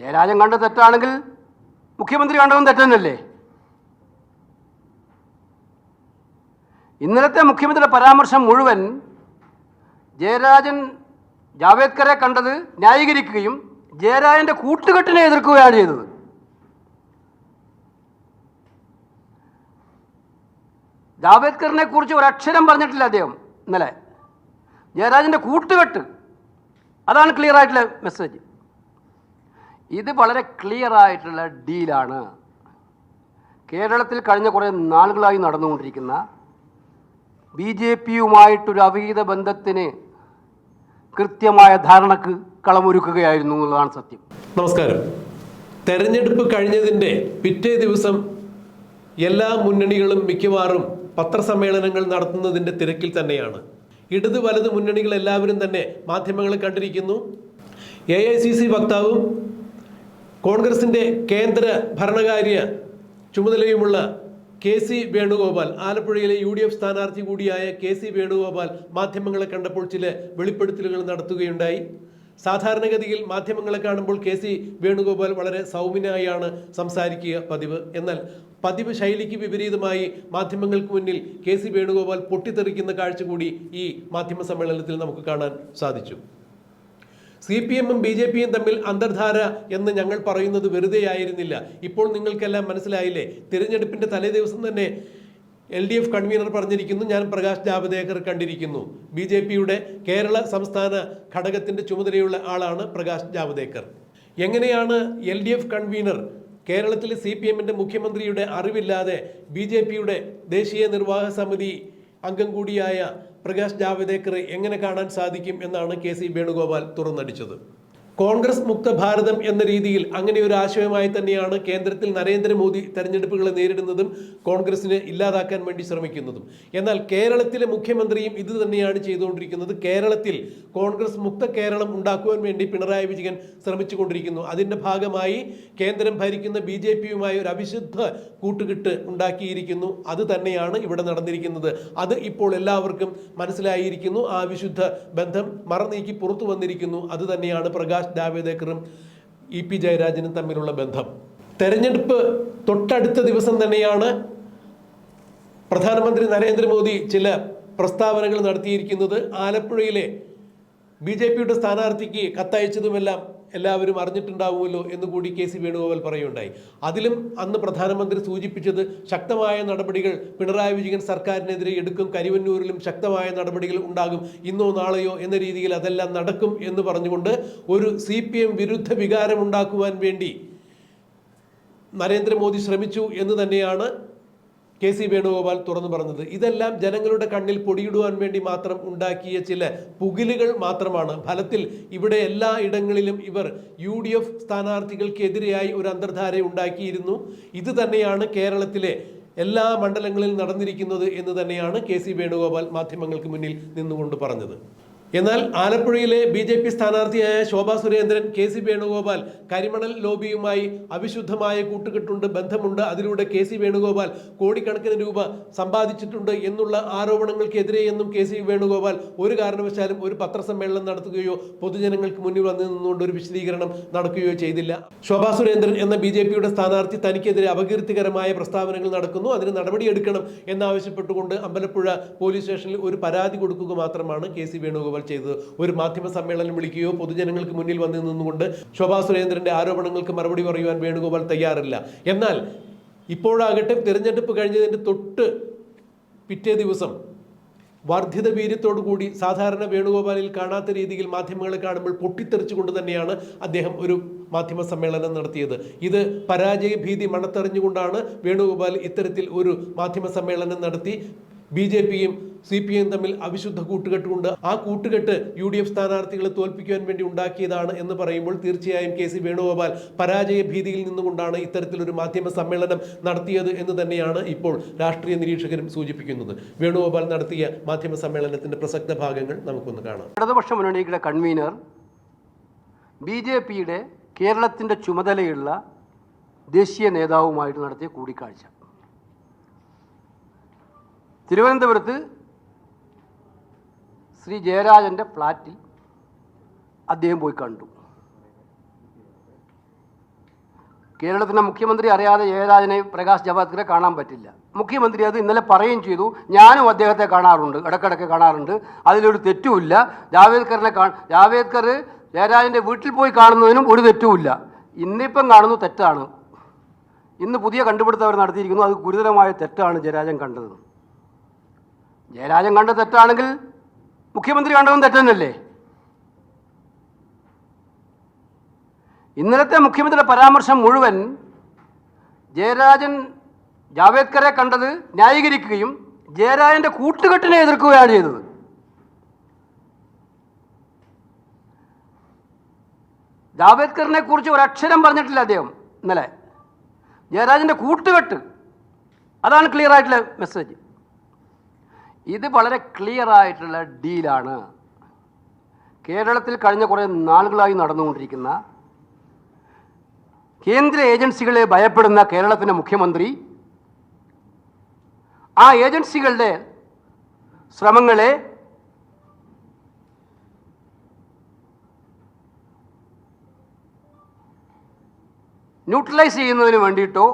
ജയരാജൻ കണ്ട തെറ്റാണെങ്കിൽ മുഖ്യമന്ത്രി കണ്ടതും തെറ്റന്നല്ലേ? ഇന്നലത്തെ മുഖ്യമന്ത്രിയുടെ പരാമർശം മുഴുവൻ ജയരാജൻ ജാവേദ്കറെ കണ്ടത് ന്യായീകരിക്കുകയും ജയരാജന്റെ കൂട്ടുകെട്ടിനെ എതിർക്കുകയാണ് ചെയ്തത്. ജാവേദ്കറിനെ കുറിച്ച് ഒരക്ഷരം പറഞ്ഞിട്ടില്ല അദ്ദേഹം ഇന്നലെ. ജയരാജന്റെ കൂട്ടുകെട്ട്. അതാണ് ക്ലിയർ ആയിട്ടുള്ള മെസ്സേജ് ഇത് വളരെ ക്ലിയർ ആയിട്ടുള്ള ഡീലാണ്. കേരളത്തിൽ കഴിഞ്ഞ കുറേ നാളുകളായി നടന്നുകൊണ്ടിരിക്കുന്ന ബി ജെ പിയുമായിട്ടൊരു അവിഹിത ബന്ധത്തിന് കൃത്യമായ ധാരണക്ക് കളമൊരുക്കുകയായിരുന്നു എന്നുള്ളതാണ് സത്യം. നമസ്കാരം. തെരഞ്ഞെടുപ്പ് കഴിഞ്ഞതിന്റെ പിറ്റേ ദിവസം എല്ലാ മുന്നണികളും മിക്കവാറും പത്രസമ്മേളനങ്ങൾ നടത്തുന്നതിന്റെ തിരക്കിൽ തന്നെയാണ്. ഇടത് വലത് മുന്നണികൾ എല്ലാവരും തന്നെ മാധ്യമങ്ങളെ കണ്ടിരിക്കുന്നു. എ ഐ സി സി വക്താവും കോൺഗ്രസിന്റെ കേന്ദ്ര ഭരണകാര്യ ചുമതലയുമുള്ള കെ സി വേണുഗോപാൽ ആലപ്പുഴയിലെ യു ഡി എഫ് സ്ഥാനാർത്ഥി കൂടിയായ കെ സി വേണുഗോപാൽ മാധ്യമങ്ങളെ കണ്ടപ്പോൾ ചില വെളിപ്പെടുത്തലുകൾ നടത്തുകയുണ്ടായി. സാധാരണഗതിയിൽ മാധ്യമങ്ങളെ കാണുമ്പോൾ കെ സി വേണുഗോപാൽ വളരെ സൗമ്യനായാണ് സംസാരിക്കുക പതിവ്. എന്നാൽ പതിവ് ശൈലിക്ക് വിപരീതമായി മാധ്യമങ്ങൾക്ക് മുന്നിൽ കെ സി വേണുഗോപാൽ പൊട്ടിത്തെറിക്കുന്ന കാഴ്ച കൂടി ഈ മാധ്യമ സമ്മേളനത്തിൽ നമുക്ക് കാണാൻ സാധിച്ചു. സി പി എമ്മും ബി ജെ പിയും തമ്മിൽ അന്തർധാര എന്ന് ഞങ്ങൾ പറയുന്നത് വെറുതെ ആയിരുന്നില്ല ഇപ്പോൾ നിങ്ങൾക്കെല്ലാം മനസ്സിലായില്ലേ? തിരഞ്ഞെടുപ്പിന്റെ തലേ ദിവസം തന്നെ എൽ ഡി എഫ് കൺവീനർ പറഞ്ഞിരിക്കുന്നു ഞാൻ പ്രകാശ് ജാവദേക്കർ കണ്ടിരിക്കുന്നു. ബി ജെ പിയുടെ കേരള സംസ്ഥാന ഘടകത്തിന്റെ ചുമതലയുള്ള ആളാണ് പ്രകാശ് ജാവദേക്കർ. എങ്ങനെയാണ് എൽ ഡി എഫ് കൺവീനർ കേരളത്തിലെ സി പി എമ്മിന്റെ മുഖ്യമന്ത്രിയുടെ അറിവില്ലാതെ ബി ജെ പിയുടെ ദേശീയ നിർവാഹക സമിതി അംഗം കൂടിയായ പ്രകാശ് ജാവദേക്കറെ എങ്ങനെ കാണാൻ സാധിക്കും എന്നാണ് കെ സി വേണുഗോപാൽ തുറന്നടിച്ചത്. കോൺഗ്രസ് മുക്ത ഭാരതം എന്ന രീതിയിൽ അങ്ങനെ ഒരു ആശയമായി തന്നെയാണ് കേന്ദ്രത്തിൽ നരേന്ദ്രമോദി തെരഞ്ഞെടുപ്പുകളെ നേരിടുന്നതും കോൺഗ്രസിനെ ഇല്ലാതാക്കാൻ വേണ്ടി ശ്രമിക്കുന്നതും. എന്നാൽ കേരളത്തിലെ മുഖ്യമന്ത്രിയും ഇത് തന്നെയാണ് ചെയ്തുകൊണ്ടിരിക്കുന്നത്. കേരളത്തിൽ കോൺഗ്രസ് മുക്ത കേരളം ഉണ്ടാക്കുവാൻ വേണ്ടി പിണറായി വിജയൻ ശ്രമിച്ചുകൊണ്ടിരിക്കുന്നു. അതിന്റെ ഭാഗമായി കേന്ദ്രം ഭരിക്കുന്ന ബി ജെ പിയുമായി ഒരു അവിശുദ്ധ കൂട്ടുകെട്ട് ഉണ്ടാക്കിയിരിക്കുന്നു. അത് തന്നെയാണ് ഇവിടെ നടന്നിരിക്കുന്നത്. അത് ഇപ്പോൾ എല്ലാവർക്കും മനസ്സിലായിരിക്കുന്നു. ആ വിശുദ്ധ ബന്ധം മറനീക്കി പുറത്തു വന്നിരിക്കുന്നു. അത് തന്നെയാണ് പ്രകാശ് ജാവേദേക്കറും ഇ പി ജയരാജനും തമ്മിലുള്ള ബന്ധം. തെരഞ്ഞെടുപ്പ് തൊട്ടടുത്ത ദിവസം തന്നെയാണ് പ്രധാനമന്ത്രി നരേന്ദ്രമോദി ചില പ്രസ്താവനകൾ നടത്തിയിരിക്കുന്നത്. ആലപ്പുഴയിലെ ബി ജെ പിയുടെ സ്ഥാനാർത്ഥിക്ക് കത്തയച്ചതുമെല്ലാം എല്ലാവരും അറിഞ്ഞിട്ടുണ്ടാവുമല്ലോ എന്ന് കൂടി കെ സി വേണുഗോപാൽ പറയുകയുണ്ടായി. അതിലും അന്ന് പ്രധാനമന്ത്രി സൂചിപ്പിച്ചത് ശക്തമായ നടപടികൾ പിണറായി വിജയൻ സർക്കാരിനെതിരെ എടുക്കും കരിവന്നൂരിലും ശക്തമായ നടപടികൾ ഉണ്ടാകും ഇന്നോ നാളെയോ എന്ന രീതിയിൽ അതെല്ലാം നടക്കും എന്ന് പറഞ്ഞുകൊണ്ട് ഒരു സി പി എം വിരുദ്ധ വികാരം ഉണ്ടാക്കുവാൻ വേണ്ടി നരേന്ദ്രമോദി ശ്രമിച്ചു എന്ന് തന്നെയാണ് കെ സി വേണുഗോപാൽ തുറന്നു പറഞ്ഞത്. ഇതെല്ലാം ജനങ്ങളുടെ കണ്ണിൽ പൊടിയിടുവാൻ വേണ്ടി മാത്രം ഉണ്ടാക്കിയ ചില പുകിലുകൾ മാത്രമാണ്. ഫലത്തിൽ ഇവിടെ എല്ലാ ഇടങ്ങളിലും ഇവർ യു ഡി എഫ് സ്ഥാനാർത്ഥികൾക്കെതിരെയായി ഒരു അന്തർധാര ഉണ്ടാക്കിയിരുന്നു. ഇത് തന്നെയാണ് കേരളത്തിലെ എല്ലാ മണ്ഡലങ്ങളിൽ നടന്നിരിക്കുന്നത് എന്ന് തന്നെയാണ് കെ സി വേണുഗോപാൽ മാധ്യമങ്ങൾക്ക് മുന്നിൽ നിന്നുകൊണ്ട് പറഞ്ഞത്. എന്നാൽ ആലപ്പുഴയിലെ ബി ജെ പി സ്ഥാനാർത്ഥിയായ ശോഭാ സുരേന്ദ്രൻ കെ സി വേണുഗോപാൽ കരിമണൽ ലോബിയുമായി അവിശുദ്ധമായ കൂട്ടുകെട്ടുണ്ട് ബന്ധമുണ്ട്. അതിലൂടെ കെ സി വേണുഗോപാൽ കോടിക്കണക്കിന് രൂപ സമ്പാദിച്ചിട്ടുണ്ട് എന്നുള്ള ആരോപണങ്ങൾക്കെതിരെ എന്നും കെ സി വേണുഗോപാൽ ഒരു കാരണവശാലും ഒരു പത്രസമ്മേളനം നടത്തുകയോ പൊതുജനങ്ങൾക്ക് മുന്നിൽ വന്നു നിന്നുകൊണ്ട് ഒരു വിശദീകരണം നടക്കുകയോ ചെയ്തില്ല. ശോഭാ സുരേന്ദ്രൻ എന്ന ബി ജെ പിയുടെ സ്ഥാനാർത്ഥി തനിക്കെതിരെ അപകീർത്തികരമായ പ്രസ്താവനകൾ നടക്കുന്നു. അതിന് നടപടിയെടുക്കണം എന്നാവശ്യപ്പെട്ടുകൊണ്ട് അമ്പലപ്പുഴ പോലീസ് സ്റ്റേഷനിൽ ഒരു പരാതി കൊടുക്കുക മാത്രമാണ് കെ സി വേണുഗോപാൽ ചെയ്തത് ഒരു മാധ്യമ സമ്മേളനം വിളിക്കുകയോ പൊതുജനങ്ങൾക്ക് മുന്നിൽ വന്നു നിന്നുകൊണ്ട് ശോഭാ സുരേന്ദ്രന്റെ ആരോപണങ്ങൾക്ക് മറുപടി പറയുവാൻ വേണുഗോപാൽ തയ്യാറില്ല. എന്നാൽ ഇപ്പോഴാകട്ടെ തിരഞ്ഞെടുപ്പ് കഴിഞ്ഞതിന്റെ തൊട്ട് പിറ്റേ ദിവസം വർദ്ധിത വീര്യത്തോടു കൂടി സാധാരണ വേണുഗോപാലിൽ കാണാത്ത രീതിയിൽ മാധ്യമങ്ങളെ കാണുമ്പോൾ പൊട്ടിത്തെറിച്ചുകൊണ്ട് തന്നെയാണ് അദ്ദേഹം ഒരു മാധ്യമ സമ്മേളനം നടത്തിയത്. ഇത് പരാജയ ഭീതി മണത്തെറിഞ്ഞുകൊണ്ടാണ് വേണുഗോപാൽ ഇത്തരത്തിൽ ഒരു മാധ്യമ സമ്മേളനം നടത്തി. ബി ജെ പിയും സി പി എം തമ്മിൽ അവിശുദ്ധ കൂട്ടുകെട്ടുണ്ട് ആ കൂട്ടുകെട്ട് യു ഡി എഫ് സ്ഥാനാർത്ഥികളെ തോൽപ്പിക്കുവാൻ വേണ്ടി ഉണ്ടാക്കിയതാണ് എന്ന് പറയുമ്പോൾ തീർച്ചയായും കെ സി വേണുഗോപാൽ പരാജയ ഭീതിയിൽ നിന്നുകൊണ്ടാണ് ഇത്തരത്തിലൊരു മാധ്യമ സമ്മേളനം നടത്തിയത് എന്ന് തന്നെയാണ് ഇപ്പോൾ രാഷ്ട്രീയ നിരീക്ഷകരും സൂചിപ്പിക്കുന്നത്. വേണുഗോപാൽ നടത്തിയ മാധ്യമ സമ്മേളനത്തിന്റെ പ്രസക്ത ഭാഗങ്ങൾ നമുക്കൊന്ന് കാണാം. ഇടതുപക്ഷ മുന്നണിയുടെ കൺവീനർ ബി ജെ പിയുടെ കേരളത്തിന്റെ ചുമതലയുള്ള ദേശീയ നേതാവുമായിട്ട് നടത്തിയ കൂടിക്കാഴ്ച. തിരുവനന്തപുരത്ത് ശ്രീ ജയരാജന്റെ ഫ്ലാറ്റിൽ അദ്ദേഹം പോയി കണ്ടു. കേരളത്തിന്റെ മുഖ്യമന്ത്രി അറിയാതെ ജയരാജനെ പ്രകാശ് ജവാദ്കറെ കാണാൻ പറ്റില്ല. മുഖ്യമന്ത്രി അത് ഇന്നലെ പറയുകയും ചെയ്തു. ഞാനും അദ്ദേഹത്തെ കാണാറുണ്ട്. ഇടക്കിടക്ക് കാണാറുണ്ട്. അതിലൊരു തെറ്റുമില്ല. ജാവേദ്കറിനെ കാ ജാവേദ്കർ ജയരാജന്റെ വീട്ടിൽ പോയി കാണുന്നതിനും ഒരു തെറ്റുമില്ല. ഇന്നിപ്പം കാണുന്നു തെറ്റാണ്. ഇന്ന് പുതിയ കണ്ടുപിടുത്തം അവർ നടത്തിയിരിക്കുന്നു. അത് ഗുരുതരമായ തെറ്റാണ് ജയരാജൻ കണ്ടത്. ജയരാജൻ കണ്ട തെറ്റാണെങ്കിൽ മുഖ്യമന്ത്രി കണ്ടതും തെറ്റന്നല്ലേ? ഇന്നലത്തെ മുഖ്യമന്ത്രിയുടെ പരാമർശം മുഴുവൻ ജയരാജൻ ജാവേദ്കറെ കണ്ടത് ന്യായീകരിക്കുകയും ജയരാജന്റെ കൂട്ടുകെട്ടിനെ എതിർക്കുകയാണ് ചെയ്തത്. ജാവേദ്കറിനെ കുറിച്ച് ഒരക്ഷരം പറഞ്ഞിട്ടില്ല അദ്ദേഹം ഇന്നലെ. ജയരാജന്റെ കൂട്ടുകെട്ട്. അതാണ് ക്ലിയർ ആയിട്ടുള്ള മെസ്സേജ് ഇത് വളരെ ക്ലിയർ ആയിട്ടുള്ള ഡീലാണ് കേരളത്തിൽ കഴിഞ്ഞ കുറേ നാളുകളായി നടന്നുകൊണ്ടിരിക്കുന്ന കേന്ദ്ര ഏജൻസികളെ ഭയപ്പെടുന്ന കേരളത്തിന്റെ മുഖ്യമന്ത്രി ആ ഏജൻസികളുടെ ശ്രമങ്ങളെ ന്യൂട്രലൈസ് ചെയ്യുന്നതിന് വേണ്ടിയിട്ടോ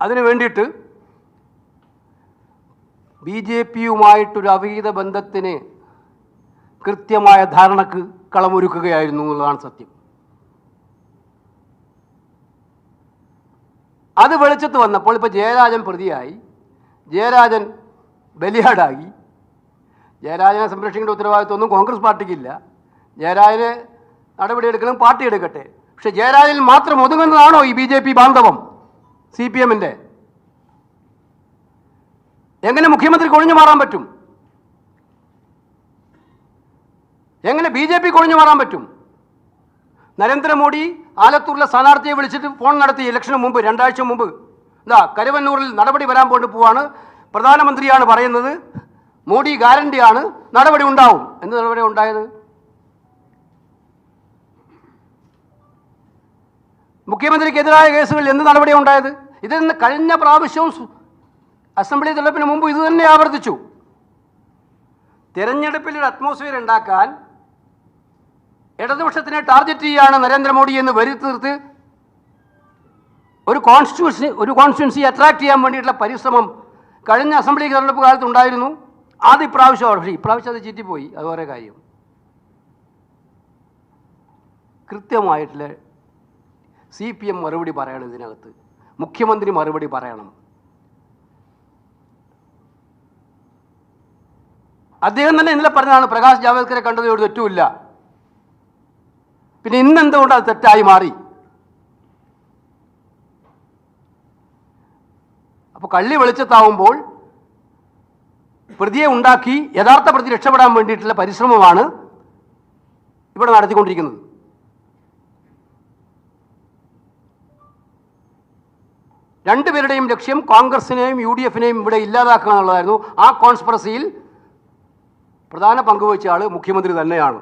അതിനു വേണ്ടിയിട്ട് ബി ജെ പിയുമായിട്ടൊരു അവിഹിത ബന്ധത്തിന് കൃത്യമായ ധാരണക്ക് കളമൊരുക്കുകയായിരുന്നു എന്നുള്ളതാണ് സത്യം. അത് വെളിച്ചത്ത് വന്നപ്പോൾ ഇപ്പോൾ ജയരാജൻ പ്രതിയായി. ജയരാജൻ ബലിയാടായി. ജയരാജനെ സംരക്ഷിക്കേണ്ട ഉത്തരവാദിത്വമൊന്നും കോൺഗ്രസ് പാർട്ടിക്കില്ല. ജയരാജന് നടപടിയെടുക്കണം പാർട്ടി എടുക്കട്ടെ. പക്ഷേ ജയരാജനിൽ മാത്രം ഒതുങ്ങുന്നതാണോ ഈ ബി ജെ പി ബാന്ധവം? സി പി എമ്മിന്റെ എങ്ങനെ മുഖ്യമന്ത്രിക്ക് ഒഴിഞ്ഞു മാറാൻ പറ്റും? എങ്ങനെ ബി ജെ പിക്ക് ഒഴിഞ്ഞു മാറാൻ പറ്റും? നരേന്ദ്രമോദി ആലത്തൂരിലെ സ്ഥാനാർത്ഥിയെ വിളിച്ചിട്ട് ഫോൺ നടത്തി ഇലക്ഷന് മുമ്പ് രണ്ടാഴ്ച മുമ്പ് ഇതാ കരുവന്നൂരിൽ നടപടി വരാൻ പോയിട്ട് പോവാണ്. പ്രധാനമന്ത്രിയാണ് പറയുന്നത് മോഡി ഗ്യാരണ്ടിയാണ് നടപടി ഉണ്ടാവും. എന്ത് നടപടി ഉണ്ടായത്? മുഖ്യമന്ത്രിക്കെതിരായ കേസുകളിൽ എന്ത് നടപടിയാണ് ഉണ്ടായത്? ഇതിൽ കഴിഞ്ഞ പ്രാവശ്യവും അസംബ്ലി തെരഞ്ഞെടുപ്പിന് മുമ്പ് ഇത് തന്നെ ആവർത്തിച്ചു. തെരഞ്ഞെടുപ്പിൽ ഒരു അറ്റ്മോസ്ഫിയർ ഉണ്ടാക്കാൻ ഇടതുപക്ഷത്തിനെ ടാർഗറ്റ് ചെയ്യാണ് നരേന്ദ്രമോദി എന്ന് വരുത്തി തീർത്ത് ഒരു കോൺസ്റ്റിറ്റ്യൂഷൻ ഒരു കോൺസ്റ്റിറ്റ്യൻസി അട്രാക്ട് ചെയ്യാൻ വേണ്ടിയിട്ടുള്ള പരിശ്രമം കഴിഞ്ഞ അസംബ്ലി തെരഞ്ഞെടുപ്പ് കാലത്ത് ഉണ്ടായിരുന്നു. അത് ഇപ്രാവശ്യം പക്ഷേ ഇപ്രാവശ്യം അത് ചീറ്റിപ്പോയി. അത് ഓരോ കാര്യം. കൃത്യമായിട്ടുള്ള സി പി എം മറുപടി പറയണം ഇതിനകത്ത്. മുഖ്യമന്ത്രി മറുപടി പറയണം. അദ്ദേഹം തന്നെ ഇന്നലെ പറഞ്ഞതാണ് പ്രകാശ് ജാവേദ്കറെ കണ്ടത് ഒരു തെറ്റുമില്ല. പിന്നെ ഇന്ന് എന്തുകൊണ്ട് അത് തെറ്റായി മാറി? അപ്പോൾ കള്ളി വെളിച്ചത്താവുമ്പോൾ പ്രതിയെ ഉണ്ടാക്കി യഥാർത്ഥ പ്രതി രക്ഷപ്പെടാൻ വേണ്ടിയിട്ടുള്ള പരിശ്രമമാണ് ഇവിടെ നടത്തിക്കൊണ്ടിരിക്കുന്നത്. രണ്ടുപേരുടെയും ലക്ഷ്യം കോൺഗ്രസിനെയും യു ഡി എഫിനെയും ഇവിടെ ഇല്ലാതാക്കുക എന്നുള്ളതായിരുന്നു. ആ കോൺസ്പിറസിയിൽ പ്രധാന പങ്കുവച്ച ആൾ മുഖ്യമന്ത്രി തന്നെയാണ്.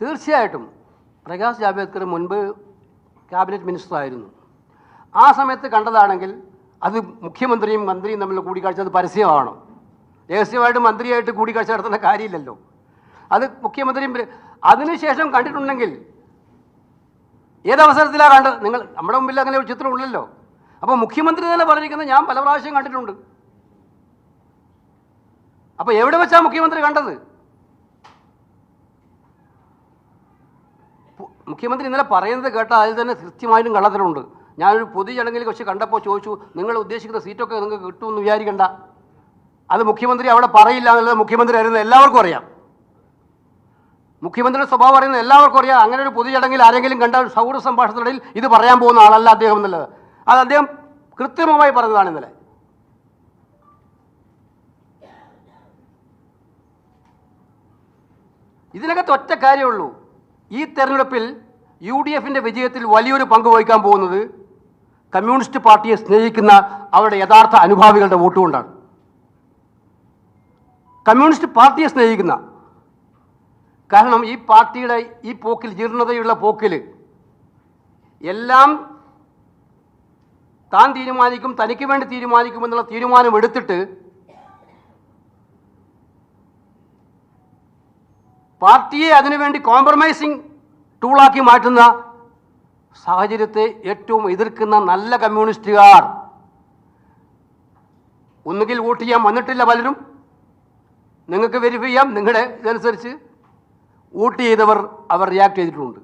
തീർച്ചയായിട്ടും പ്രകാശ് ജാവേദ്കർ മുൻപ് ക്യാബിനറ്റ് മിനിസ്റ്റർ ആയിരുന്നു. ആ സമയത്ത് കണ്ടതാണെങ്കിൽ അത് മുഖ്യമന്ത്രിയും മന്ത്രിയും തമ്മിൽ കൂടിക്കാഴ്ച അത് പരസ്യമാണ്. രഹസ്യമായിട്ട് മന്ത്രിയായിട്ട് കൂടിക്കാഴ്ച നടത്തുന്ന കാര്യമില്ലല്ലോ. അത് മുഖ്യമന്ത്രിയും അതിനുശേഷം കണ്ടിട്ടുണ്ടെങ്കിൽ ഏതവസരത്തിലാണ് കണ്ടത് നിങ്ങൾ നമ്മുടെ മുമ്പിൽ അങ്ങനെ ഒരു ചിത്രം ഉള്ളല്ലോ. അപ്പോൾ മുഖ്യമന്ത്രി തന്നെ പറഞ്ഞിരിക്കുന്നത് ഞാൻ പല പ്രാവശ്യം കണ്ടിട്ടുണ്ട്. അപ്പോൾ എവിടെ വെച്ചാ മുഖ്യമന്ത്രി കണ്ടത്? മുഖ്യമന്ത്രി ഇന്നലെ പറയുന്നത് കേട്ടാൽ അതിൽ തന്നെ കൃത്യമായിട്ടും കള്ളത്തിലുണ്ട് ഞാനൊരു പൊതുചടങ്ങിൽ വെച്ച് കണ്ടപ്പോൾ ചോദിച്ചു നിങ്ങൾ ഉദ്ദേശിക്കുന്ന സീറ്റൊക്കെ നിങ്ങൾക്ക് കിട്ടുമെന്ന് വിചാരിക്കണ്ട. അത് മുഖ്യമന്ത്രി അവിടെ പറയില്ല എന്നുള്ളത് മുഖ്യമന്ത്രി അറിയുന്നത് എല്ലാവർക്കും അറിയാം. മുഖ്യമന്ത്രിയുടെ സ്വഭാവം അറിയുന്നത് എല്ലാവർക്കും അറിയാം. അങ്ങനെ ഒരു പൊതുചടങ്ങിൽ ആരെങ്കിലും കണ്ട സൗഹൃദ സംഭാഷണത്തിനിടയിൽ ഇത് പറയാൻ പോകുന്ന ആളല്ല അദ്ദേഹം എന്നുള്ളത്. അത് അദ്ദേഹം കൃത്രിമമായി പറഞ്ഞതാണ് ഇന്നലെ. ഇതിനകത്ത് ഒറ്റ കാര്യമുള്ളൂ. ഈ തെരഞ്ഞെടുപ്പിൽ യു ഡി എഫിന്റെ വിജയത്തിൽ വലിയൊരു പങ്ക് വഹിക്കാൻ പോകുന്നത് കമ്മ്യൂണിസ്റ്റ് പാർട്ടിയെ സ്നേഹിക്കുന്ന അവരുടെ യഥാർത്ഥ അനുഭാവികളുടെ വോട്ട് കൊണ്ടാണ്. കമ്മ്യൂണിസ്റ്റ് പാർട്ടിയെ സ്നേഹിക്കുന്ന. കാരണം ഈ പാർട്ടിയുടെ ഈ പോക്കിൽ ജീർണതയുള്ള പോക്കിൽ എല്ലാം താൻ തീരുമാനിക്കും തനിക്ക് വേണ്ടി തീരുമാനിക്കുമെന്നുള്ള തീരുമാനം എടുത്തിട്ട് പാർട്ടിയെ അതിനുവേണ്ടി കോംപ്രമൈസിങ് ടൂളാക്കി മാറ്റുന്ന സാഹചര്യത്തെ ഏറ്റവും എതിർക്കുന്ന നല്ല കമ്മ്യൂണിസ്റ്റുകാർ. ഒന്നുകിൽ വോട്ട് ചെയ്യാൻ വന്നിട്ടില്ല പലരും. നിങ്ങൾക്ക് വെരിഫൈ ചെയ്യാം. നിങ്ങളുടെ ഇതനുസരിച്ച് വോട്ട് ചെയ്തവർ അവർ റിയാക്ട് ചെയ്തിട്ടുമുണ്ട്